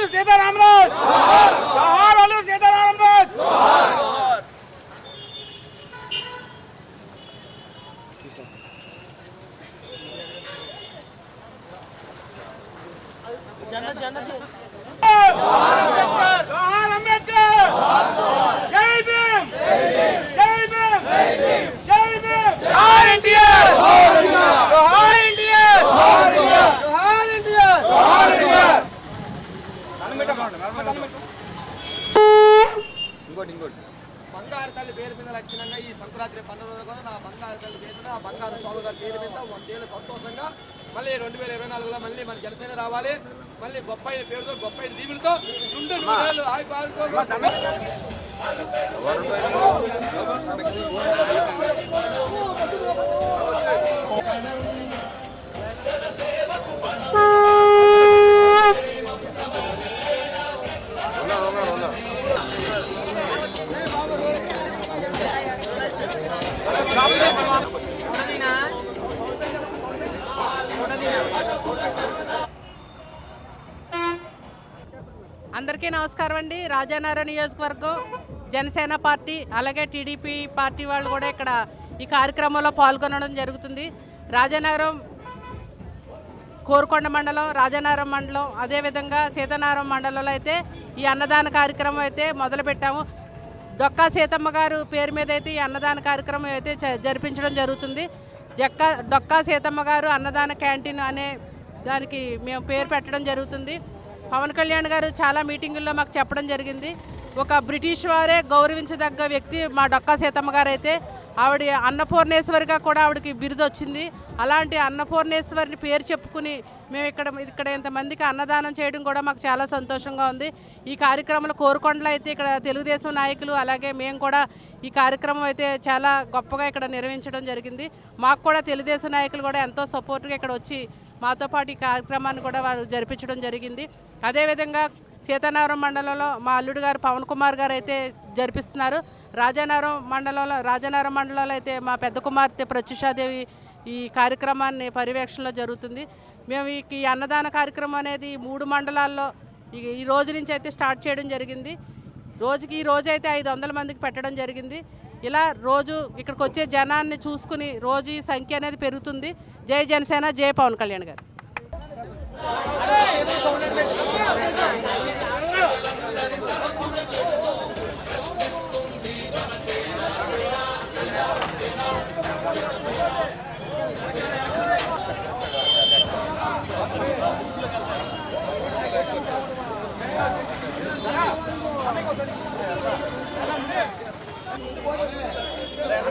అల్లూరు సీతారామరాజు జోహార్ అల్లూరు సీతారామరాజు జోహార్! మీద లక్షణంగా ఈ సంక్రాంతి రోజు కూడా నా బంగారు తల్లి పేరు ఆ బంగారు స్వామి గారి పేరు మీద వందేళ్ళు సంతోషంగా మళ్ళీ రెండు వేల ఇరవై నాలుగులో మళ్ళీ మన జనసేన రావాలి. మళ్ళీ గొప్ప పేరుతో గొప్ప దీవులతో ఆయుధ అందరికీ నమస్కారం అండి. రాజానగరం నియోజకవర్గం జనసేన పార్టీ అలాగే టీడీపీ పార్టీ వాళ్ళు కూడా ఇక్కడ ఈ కార్యక్రమంలో పాల్గొనడం జరుగుతుంది. రాజానగరం కోరుకొండ మండలం రాజానగరం మండలం అదేవిధంగా సీతనారం మండలంలో అయితే ఈ అన్నదాన కార్యక్రమం అయితే మొదలుపెట్టాము. డొక్కా సీతమ్మ గారు పేరు మీద అయితే ఈ అన్నదాన కార్యక్రమం అయితే జరిపించడం జరుగుతుంది. జక్క డొక్కా సీతమ్మ గారు అన్నదాన క్యాంటీన్ అనే దానికి మేము పేరు పెట్టడం జరుగుతుంది. పవన్ కళ్యాణ్ గారు చాలా మీటింగుల్లో మాకు చెప్పడం జరిగింది. ఒక బ్రిటిష్ వారే గౌరవించదగ్గ వ్యక్తి మా డొక్కా సీతమ్మ గారు అయితే ఆవిడ అన్నపూర్ణేశ్వరిగా కూడా ఆవిడకి బిరుదు వచ్చింది అలాంటి అన్నపూర్ణేశ్వరిని పేరు చెప్పుకుని మేము ఇక్కడ ఇక్కడ ఇంతమందికి అన్నదానం చేయడం కూడా మాకు చాలా సంతోషంగా ఉంది. ఈ కార్యక్రమంలో కోరుకొండలో అయితే ఇక్కడ తెలుగుదేశం నాయకులు అలాగే మేము కూడా ఈ కార్యక్రమం అయితే చాలా గొప్పగా ఇక్కడ నిర్వహించడం జరిగింది. మాకు కూడా తెలుగుదేశం నాయకులు కూడా ఎంతో సపోర్ట్గా ఇక్కడ వచ్చి మాతో పాటు ఈ కార్యక్రమాన్ని కూడా వారు జరిపించడం జరిగింది. అదేవిధంగా సీతానగరం మండలంలో మా అల్లుడు గారు పవన్ కుమార్ గారు అయితే జరిపిస్తున్నారు. రాజానగరం మండలంలో రాజానగరం మండలంలో అయితే మా పెద్ద కుమార్తె ప్రత్యుషాదేవి ఈ కార్యక్రమాన్ని పర్యవేక్షణలో జరుగుతుంది. మేము ఈ అన్నదాన కార్యక్రమం అనేది మూడు మండలాల్లో ఈ రోజు నుంచి అయితే స్టార్ట్ చేయడం జరిగింది. రోజుకి ఈ రోజు అయితే ఐదు వందల మందికి పెట్టడం జరిగింది. ఇలా రోజు ఇక్కడికి వచ్చే జనాన్ని చూసుకుని రోజు ఈ సంఖ్య అనేది పెరుగుతుంది. జై జనసేన జై పవన్ కళ్యాణ్ గారు.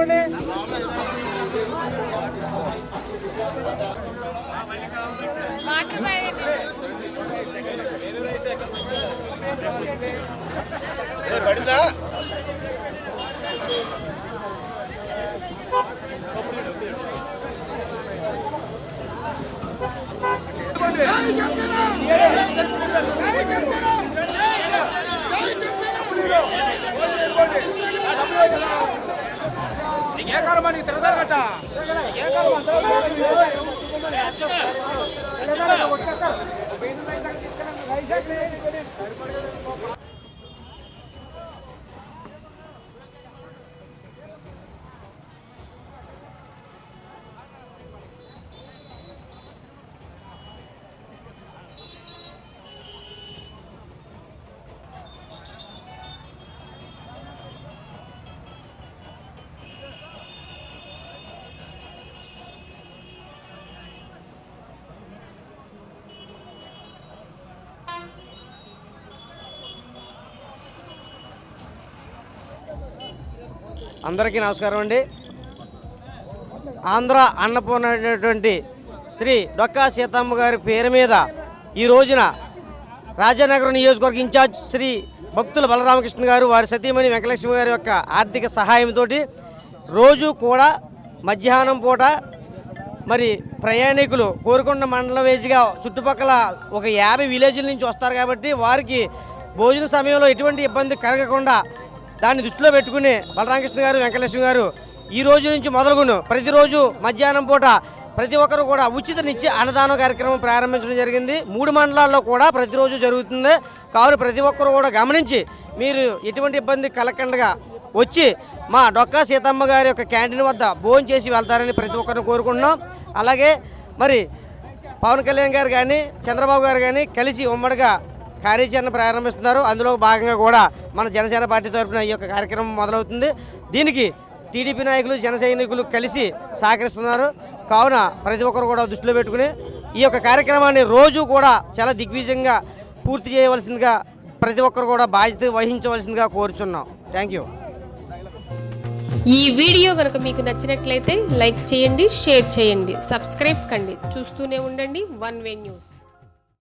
నీకు వచ్చేస్తారు. అందరికీ నమస్కారం అండి. ఆంధ్ర అన్నపూర్ణ శ్రీ డొక్కా సీతమ్మ గారి పేరు మీద ఈ రోజున రాజానగరం నియోజకవర్గ ఇన్ఛార్జ్ శ్రీ భక్తుల బలరామకృష్ణ గారు వారి సతీమణి వెంకటలక్ష్మి గారి యొక్క ఆర్థిక సహాయంతో రోజు కూడా మధ్యాహ్నం పూట మరి ప్రయాణికులు కోరుకొండ మండలం వేసిగా చుట్టుపక్కల ఒక యాభై విలేజ్ల నుంచి వస్తారు కాబట్టి వారికి భోజన సమయంలో ఎటువంటి ఇబ్బంది కలగకుండా దాన్ని దృష్టిలో పెట్టుకుని బలరామకృష్ణ గారు వెంకటలక్ష్మి గారు ఈ రోజు నుంచి మొదలుగును. ప్రతిరోజు మధ్యాహ్నం పూట ప్రతి ఒక్కరు కూడా ఉచిత నిత్య అన్నదానం కార్యక్రమం ప్రారంభించడం జరిగింది. మూడు మండలాల్లో కూడా ప్రతిరోజు జరుగుతుంది. కావున ప్రతి ఒక్కరు కూడా గమనించి మీరు ఎటువంటి ఇబ్బంది కలగకుండా వచ్చి మా డొక్కా సీతమ్మ గారి యొక్క క్యాంటీన్ వద్ద భోజనం చేసి వెళ్తారని ప్రతి ఒక్కరిని కోరుకుంటున్నాం. అలాగే మరి పవన్ కళ్యాణ్ గారు కానీ చంద్రబాబు గారు కానీ కలిసి ఉమ్మడిగా కార్యాచరణ ప్రారంభిస్తున్నారు. అందులో భాగంగా కూడా మన జనసేన పార్టీ తరఫున ఈ యొక్క కార్యక్రమం మొదలవుతుంది. దీనికి టీడీపీ నాయకులు జన సైనికులు కలిసి సహకరిస్తున్నారు. కావున ప్రతి ఒక్కరు కూడా దృష్టిలో పెట్టుకుని ఈ యొక్క కార్యక్రమాన్ని రోజు కూడా చాలా దిగ్విజయంగా పూర్తి చేయవలసిందిగా ప్రతి ఒక్కరు కూడా బాధ్యత వహించవలసిందిగా కోరుచున్నాం. థ్యాంక్ యూ ఈ వీడియో కనుక మీకు నచ్చినట్లయితే లైక్ చేయండి షేర్ చేయండి సబ్స్క్రైబ్ కండి. చూస్తూనే ఉండండి వన్ వే న్యూస్.